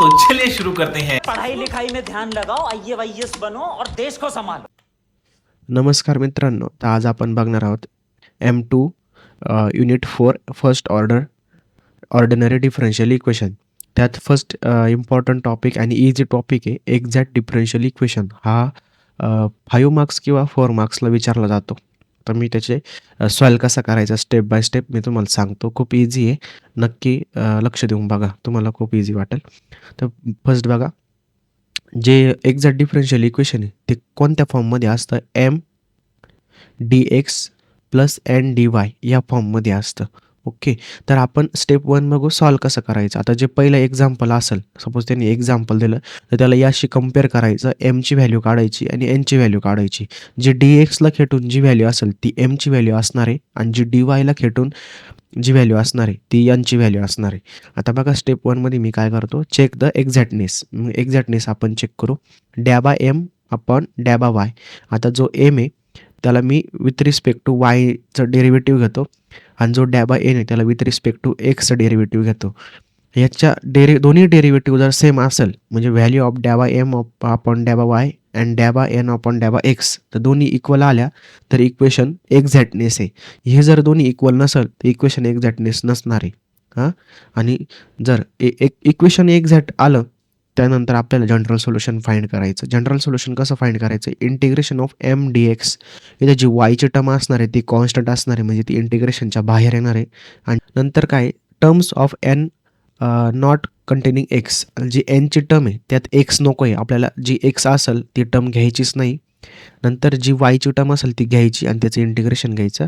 तो चलिए शुरू करते हैं। पढ़ाई लिखाई में ध्यान लगाओ आई बनो और देश को संभालो। नमस्कार मित्रांनो तर आज आपण बघणार आहोत M two unit four first order ordinary differential equation त्यात फ़र्स्ट इम्पॉर्टंट टॉपिक आणि इझी टॉपिक आहे एक्झॅक्ट डिफरन्शियल इक्वेशन हा फाईव्ह मार्क्स किंवा फोर मार्क्सला विचारला जातो. तर मी त्याचे सॉईल कसा करायचा स्टेप बाय स्टेप मी तुम्हाला सांगतो. खूप इझी आहे. नक्की लक्ष देऊन बघा. तुम्हाला खूप इझी वाटेल. तर फर्स्ट बघा जे एक्झॅक्ट डिफरन्शियल इक्वेशन आहे ते कोणत्या फॉर्ममध्ये असतं? M D X plus N D Y या फॉर्ममध्ये असतं. ओके. तर आपण स्टेप वन बघू सॉल्व कसं करायचं? आता जे पहिलं एक्झाम्पल असेल सपोज त्यांनी एक्झाम्पल दिलं तर त्याला याशी कंपेअर करायचं एमची व्हॅल्यू काढायची आणि एनची व्हॅल्यू काढायची. जी डी एक्सला खेटून जी व्हॅल्यू असेल ती एमची व्हॅल्यू असणार आहे आणि जी डी वायला खेटून जी व्हॅल्यू असणार आहे ती यांची व्हॅल्यू असणार आहे. आता बघा स्टेप वनमध्ये मी काय करतो? चेक द एक्झॅक्टनेस एक्झॅक्टनेस आपण चेक करू. डॅबा एम अपॉन डॅबा वाय आता जो एम आहे त्याला मी विथ रिस्पेक्ट टू वायचं डेरिव्हेटिव्ह घेतो आणि जो डॅबा एन आहे त्याला विथ रिस्पेक्ट टू एक्सचं डेरिव्हेटिव्ह घेतो. याच्या डेरि दोन्ही डेरिव्हेटिव्ह जर सेम असेल म्हणजे व्हॅल्यू ऑफ डॅबा एम ऑफ अपॉन डॅबा वाय अँड डॅबा एन अपॉन डॅबा एक्स तर दोन्ही इक्वल आल्या तर इक्वेशन एक्झॅक्टनेस आहे. हे जर दोन्ही इक्वल नसेल तर इक्वेशन एक्झॅक्टनेस नसणार. आहे हां? आणि जर ए एक इक्वेशन एक्झॅक्ट आलं त्यानंतर आपल्याला जनरल सोल्युशन फाईंड करायचं. जनरल सोल्युशन कसं फाईंड करायचं? Integration of M D X इथे जी वायची टर्म असणार आहे ती कॉन्स्टंट असणार आहे म्हणजे ती इंटिग्रेशनच्या बाहेर येणार आहे. आणि नंतर काय? Terms of N not containing X जी एनची टर्म आहे त्यात एक्स नको आहे. आपल्याला जी एक्स असेल ती टर्म घ्यायचीच नाही. नंतर जी वायची टर्म असेल ती घ्यायची आणि त्याचं इंटिग्रेशन घ्यायचं.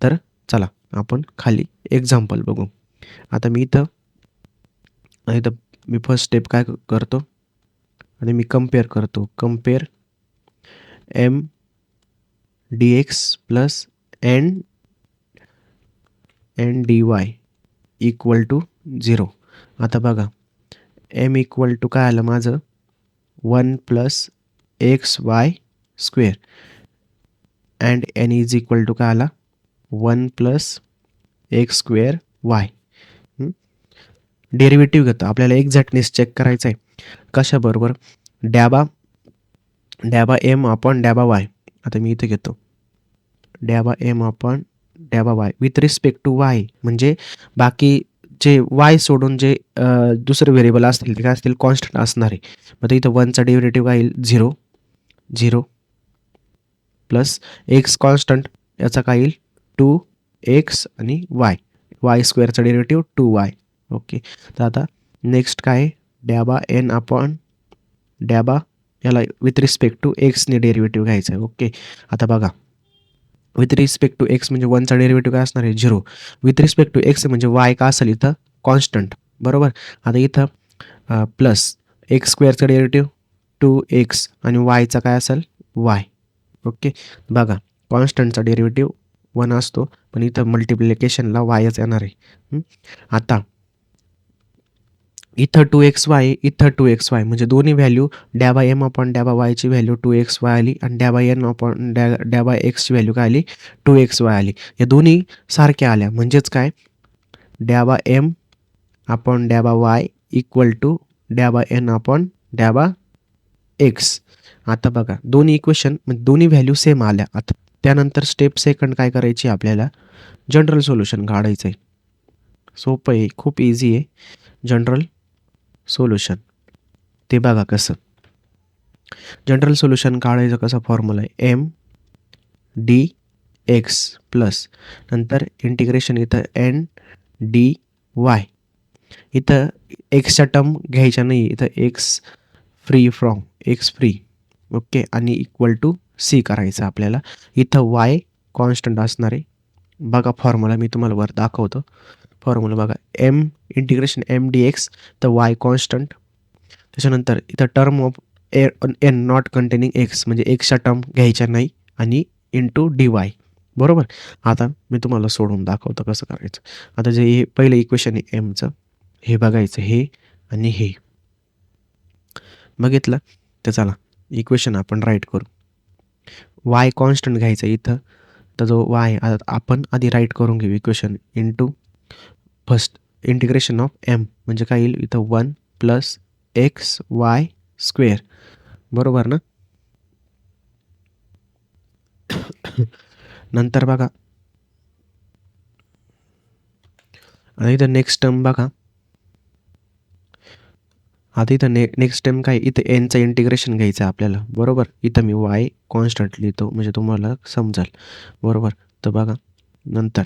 तर चला आपण खाली एक्झाम्पल बघू. आता मी इथं इथं मी फर्स्ट स्टेप काय करतो? आणि मी कंपेअर करतो. Compare M D X plus N N D Y equal to zero आता बघा. एम इक्वल टू काय आलं माझं? One plus X Y square and N is equal to काय आला? One plus X square Y derivative घेतो. आपल्याला exactness check करायचं आहे कशाबरोबर? डॅबा डॅबा एम अपॉन डॅबा वाय. आता मी इथे घेतो. डॅबा M upon डॅबा Y. With respect to Y म्हणजे बाकी जे वाय सोडून जे दुसरे व्हेरिएबल असतील ते काय असतील? कॉन्स्टंट असणार. आहे मग ते इथं वनचा डेरिव्हेटिव्ह काय येईल zero zero plus X constant याचा काय येईल? टू एक्स आणि वाय वाय स्क्वेअरचा डेरिव्हेटिव्ह टू वाय ओके. तर आता नेक्स्ट काय? डॅबा एन अपॉन डॅबा याला विथ रिस्पेक्ट टू एक्सने डेरिव्हेटिव्ह घ्यायचं आहे. ओके. आता बघा. विथ रिस्पेक्ट टू एक्स म्हणजे वनचा डेरिव्हेटिव्ह काय असणार आहे? Zero with respect to X म्हणजे वाय का असेल इथं? कॉन्स्टंट बरोबर? आता इथं प्लस एक्स स्क्वेअरचा डेरिव्हेटिव्ह टू एक्स आणि वायचा काय असेल? Y okay. बघा. कॉन्स्टंटचा डेरिव्हेटिव्ह वन असतो पण इथं मल्टिप्लिकेशनला वायच येणार आहे. आता इथं टू एक्स वाय इथं टू एक्स वाय म्हणजे दोन्ही व्हॅल्यू डॅबा एम अपॉन डॅबा वायची व्हॅल्यू टू एक्स वाय आली आणि डॅबा एन अपॉन डॅ डॅबा एक्सची व्हॅल्यू काय आली? टू एक्स वाय आली. या दोन्ही सारख्या आल्या. म्हणजेच काय? डॅबा एम अपॉन डॅबा वाय इक्वल टू डॅबा एन अपॉन डॅबा एक्स आता बघा दोन्ही इक्वेशन म्हणजे दोन्ही व्हॅल्यू सेम आल्या. आता त्यानंतर स्टेप सेकंड काय करायची आपल्याला? जनरल सोल्युशन काढायचं आहे सोपं आहे खूप इझी आहे. General solution. ते बघा कसं. जनरल सोल्युशन काढायचं कसं फॉर्म्युला आहे? एम डी एक्स प्लस नंतर इंटिग्रेशन इथं एन डी वाय इथं एक्सच्या टर्म घ्यायच्या नाही इथं x free from x free okay आणि इक्वल टू सी करायचं आपल्याला. इथं वाय कॉन्स्टंट असणार आहे. बघा फॉर्म्युला मी तुम्हाला वर दाखवतो. फॉर्म्युला बघा. M integration m d x तर वाय कॉन्स्टंट त्याच्यानंतर इथं term of a n not containing x म्हणजे एक्सच्या टर्म घ्यायच्या नाही आणि इंटू डी वाय बरोबर? आता मी तुम्हाला सोडून दाखवतो कसं करायचं. आता जे हे पहिलं इक्वेशन आहे एमचं हे बघायचं हे आणि हे. बघितलं? तर चला इक्वेशन आपण राईट करू. वाय कॉन्स्टंट घ्यायचं इथं. तर जो वाय आपण आधी राईट करून घेऊ equation into first integration of m म्हणजे काय येईल? इथं one plus x y square. बरोबर ना? नंतर बघा. आणि इथं नेक्स्ट टर्म बघा. आता इथं ने नेक्स्ट टाइम काय? इथं एनचं इंटिग्रेशन घ्यायचं आहे आपल्याला. बरोबर? इथं मी वाय कॉन्स्टंट लिहितो म्हणजे तुम्हाला समजाल. बरोबर? तर बघा. नंतर.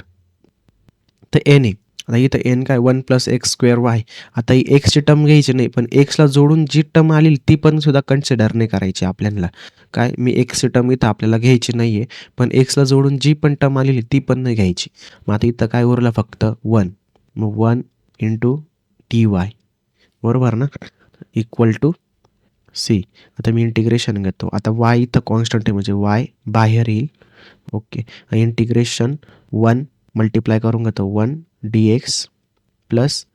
तर एन आहे. आता इथं एन काय one plus x square y आता ही एक्सची टर्म घ्यायची नाही पण एक्सला जोडून जी टर्म आली ती पण सुद्धा कन्सिडर नाही करायची आपल्याला. काय? मी एक्सची टर्म इथं आपल्याला घ्यायची नाही आहे पण एक्सला जोडून जी पण टर्म आलेली ती पण नाही घ्यायची. मग आता इथं काय उरलं फक्त वन मग वन इंटू टी वाय बरोबर ना? इक्वल टू सी आता मी इंटिग्रेशन घेतो. आता वाय इथं कॉन्स्टंट आहे म्हणजे वाय बाहेर येईल. ओके इंटिग्रेशन वन मल्टिप्लाय करून घेतो. वन डी एक्स प्लस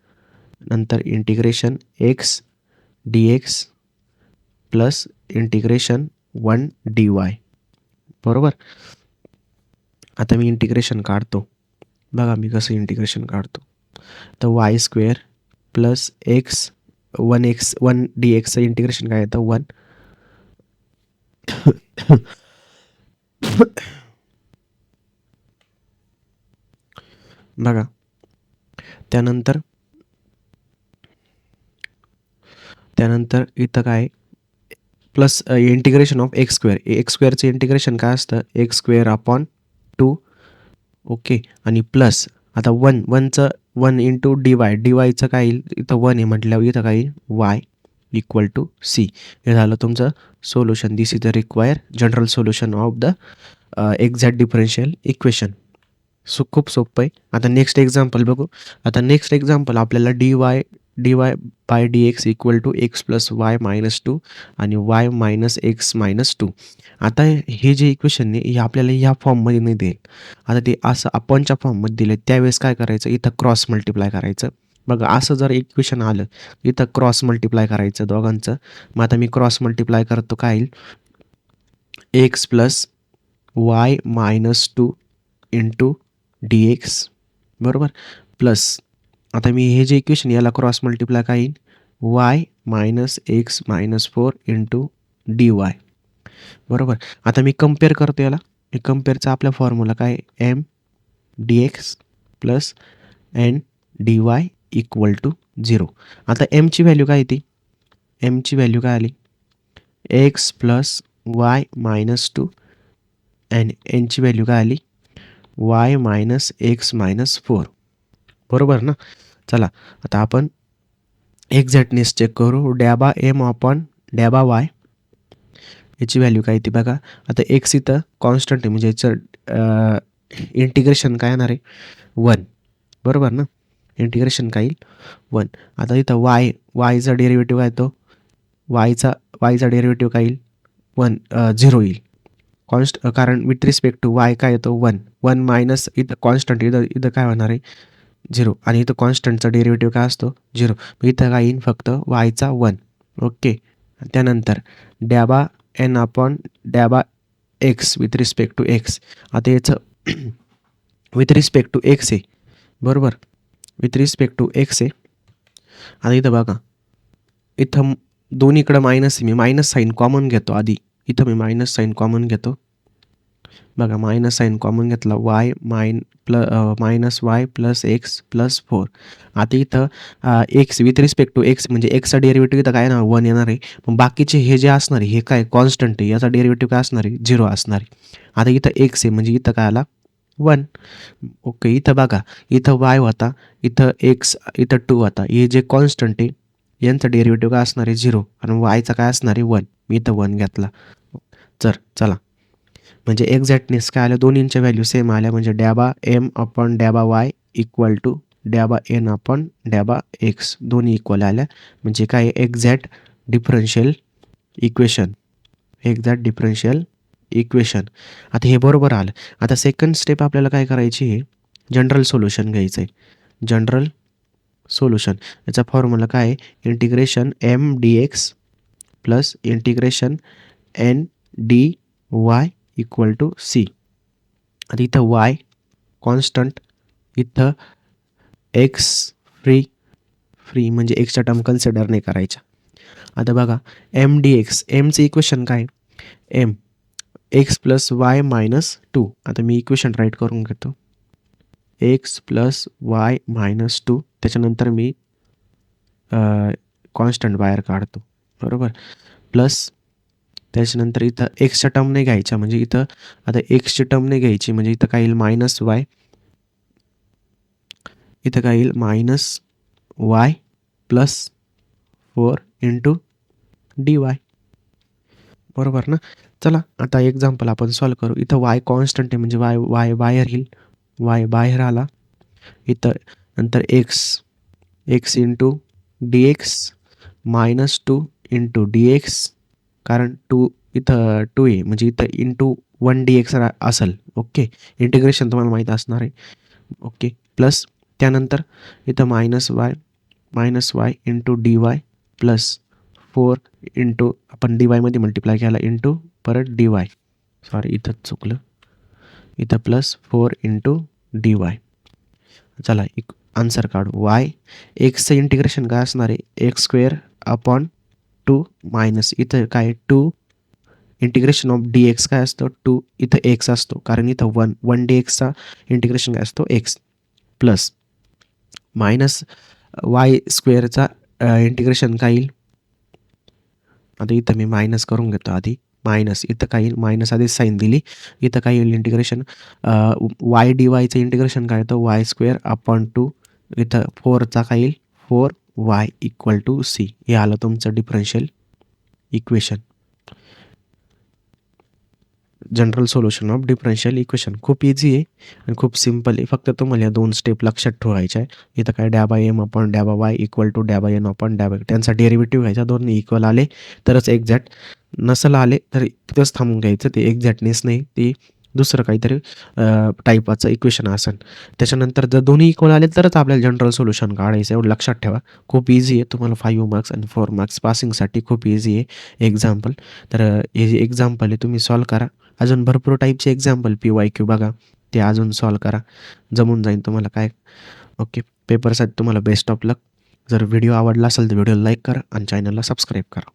नंतर integration x d x plus integration one d y बरोबर? आता मी इंटिग्रेशन काढतो. मी कसं इंटिग्रेशन काढतो. तर y square plus x one x one d एक्सचं integration काय वन बघा. त्यानंतर त्यानंतर इथं काय plus integration of x square x स्क्वेअरचं integration काय असतं? X square upon two okay आणि प्लस आता one वनचं one into d y d वायचं काय येईल? इथं वन आहे म्हटल्यावर इथं काय येईल? वाय इक्वल टू सी हे झालं तुमचं solution this is the require general solution of the exact differential equation so खूप सोपं आहे. आता नेक्स्ट एक्झाम्पल बघू. आता नेक्स्ट एक्झाम्पल आपल्याला d y d y by d x equal to x plus y minus two आणि y minus x minus two आता हे जे इक्वेशन आहे हे आपल्याला ह्या फॉर्ममध्ये नाही देईल. आता ते असं आपणच्या फॉर्ममध्ये दिले त्यावेळेस काय करायचं? इथं क्रॉस मल्टिप्लाय करायचं. बघा असं जर इक्वेशन आलं इथं क्रॉस मल्टिप्लाय करायचं दोघांचं. मग आता मी क्रॉस मल्टिप्लाय करतो काय येईल? X plus y minus two into d x बरोबर? प्लस आता मी हे जे इक्वेशन याला क्रॉस मल्टिप्लाय काय येईल y minus x minus four into d y बरोबर? आता मी कंपेअर करतो याला. कम्पेअरचा आपला फॉर्म्युला काय m d x plus n d y equal to zero आता एमची व्हॅल्यू काय येते? एमची व्हॅल्यू काय आली? X plus y minus two and एनची value काय आली? Y minus x minus four. बरोबर ना? चला आता आपण एक्झॅक्टनेस चेक करू. डॅबा एम अपॉन डॅबा वाय. याची व्हॅल्यू काय ती बघा. आता एक्स इथं कॉन्स्टंट आहे म्हणजे याचं इंटिग्रेशन काय येणार आहे? वन. बरोबर ना? इंटिग्रेशन काय येईल? वन. आता इथं वाय वायचा डेरिव्हेटिव्ह काय तो वायचा वायचा डेरिव्हेटिव्ह काय येईल? वन झिरो येईल. कॉन्स्ट कारण विथ रिस्पेक्ट टू वाय काय येतो? वन वन मायनस इथं कॉन्स्टंट इथं इथं काय होणार आहे? झिरो आणि इथं कॉन्स्टंटचा डेरिव्हेटिव्ह काय असतो? झिरो इथं काय येईन? फक्त वायचा वन ओके त्यानंतर डॅबा N upon डॅबा x with respect to x आता याचं विथ रिस्पेक्ट टू एक्स आहे. बरोबर? विथ रिस्पेक्ट टू एक्स आहे. आता इथं बघा. इथं दोन्हीकडं मायनस आहे. मी मायनस साईन कॉमन घेतो आधी. इथं मी मायनस साईन कॉमन घेतो. बघा मायनस साईन कॉमन घेतला y minus plus minus y plus x plus four आता इथं x with respect to x म्हणजे एक्सचा डेरिव्हेटिव्ह इथं काय येणार? वन येणार आहे. मग बाकीचे हे जे असणार आहे हे काय? कॉन्स्टंट आहे. याचा डेरिव्हेटिव्ह काय असणार आहे? झिरो असणार आहे. आता इथं एक्स आहे म्हणजे इथं काय आला? वन ओके इथं बघा. इथं वाय होता इथं एक्स इथं टू होता. हे जे कॉन्स्टंट आहे यांचा डेरिव्हेटिव्ह काय असणार आहे? झिरो आणि वायचा काय असणार आहे? वन मी इथं वन घेतला. चल चला. म्हणजे एक्झॅक्टनेस काय आलं? दोन्हींच्या व्हॅल्यू सेम आल्या. म्हणजे डॅबा एम अपॉन डॅबा वाय इक्वल टू डॅबा एन अपॉन डॅबा एक्स दोन्ही इक्वल आल्या. म्हणजे काय? Exact differential equation exact differential equation आता हे बरोबर आलं. आता सेकंड स्टेप आपल्याला काय करायची आहे? जनरल सोल्युशन घ्यायचं आहे. जनरल सोल्युशन याचा फॉर्म्युला काय आहे? Integration m d x plus integration n d y equal to c आता इथं वाय कॉन्स्टंट इथं एक्स फ्री फ्री म्हणजे एक्स्ट्रा टर्म कन्सिडर नाही करायच्या आता बघा एम डी एक्स एमचं इक्वेशन काय? M x plus y minus two आता मी इक्वेशन राईट करून घेतो. X plus y minus two त्याच्यानंतर मी कॉन्स्टंट बाहेर काढतो. बरोबर? प्लस त्याच्यानंतर इथं एक्सच्या टर्मने नाही घ्यायच्या. म्हणजे इथं आता एक्सची टर्मने नाही घ्यायची. म्हणजे इथं काय येईल? मायनस वाय इथं काय येईल? Minus y plus four into d y बरोबर ना? चला आता एक्झाम्पल आपण सॉल्व करू. इथं वाय कॉन्स्टंट आहे. म्हणजे वाय वाय बाहेर येईल. वाय बाहेर आला. इथं नंतर x x into d x minus two into d x कारण टू इथं टू ए म्हणजे इथं इंटू वन डी एक्स असेल ओके इंटिग्रेशन तुम्हाला माहीत असणार आहे ओके प्लस त्यानंतर इथं minus y minus y into d y plus four into आपण डी वायमध्ये मल्टिप्लाय केला इंटू परत डी वाय सॉरी इथंच चुकलं. इथं plus four into d y चला एक आन्सर काढू. वाय एक्सचं इंटिग्रेशन काय असणार आहे? X square upon two minus इथं काय two integration of d x काय असतं? टू इथं एक्स असतो. कारण इथं वन वन डी एक्सचा इंटिग्रेशन काय असतो? एक्स प्लस मायनस वाय स्क्वेअरचा इंटिग्रेशन काय येईल? आता इथं मी मायनस करून घेतो आधी. मायनस. इथं काय येईल? मायनस आधी साईन दिली. इथं काय येईल इंटिग्रेशन वाय डी वायचं इंटिग्रेशन काय येतं? वाय स्क्वेअर अपॉन टू इथं फोरचा काय येईल? Four y equal to c हे आलं तुमचं differential equation general solution of differential equation खूप इझी आहे आणि खूप सिंपल आहे. फक्त तुम्हाला या दोन स्टेप लक्षात ठेवायच्या आहे इथं काय डॅबा एम आपण डॅबा वाय इक्वल टू डॅबा एन आपण डॅबा त्यांचा डेरिव्हेटिव्ह घ्यायचा दोन्ही इक्वल आले तरच एक्झॅक्ट नसल आले तर तिथंच थांबून घ्यायचं. ते एक्झॅक्टनेस नाही. ती दुसरं काहीतरी टाईपाचं इक्वेशन असेल. त्याच्यानंतर जर दोन्ही इक्वल आले तरच आपल्याला जनरल सोल्युशन काढायचं एवढं लक्षात ठेवा. खूप इझी आहे. तुम्हाला फाईव्ह मार्क्स आणि फोर मार्क्स पासिंगसाठी खूप इझी आहे. एक्झाम्पल तर हे जे एक्झाम्पल आहे तुम्ही सॉल्व करा. अजून भरपूर टाईपचे एक्झाम्पल पी वाय क्यू बघा. ते अजून सॉल्व करा. जमून जाईल तुम्हाला काय. ओके पेपरसाठी तुम्हाला बेस्ट ऑफ लक जर व्हिडिओ आवडला असेल तर व्हिडिओ लाईक करा आणि चॅनलला सबस्क्राईब करा.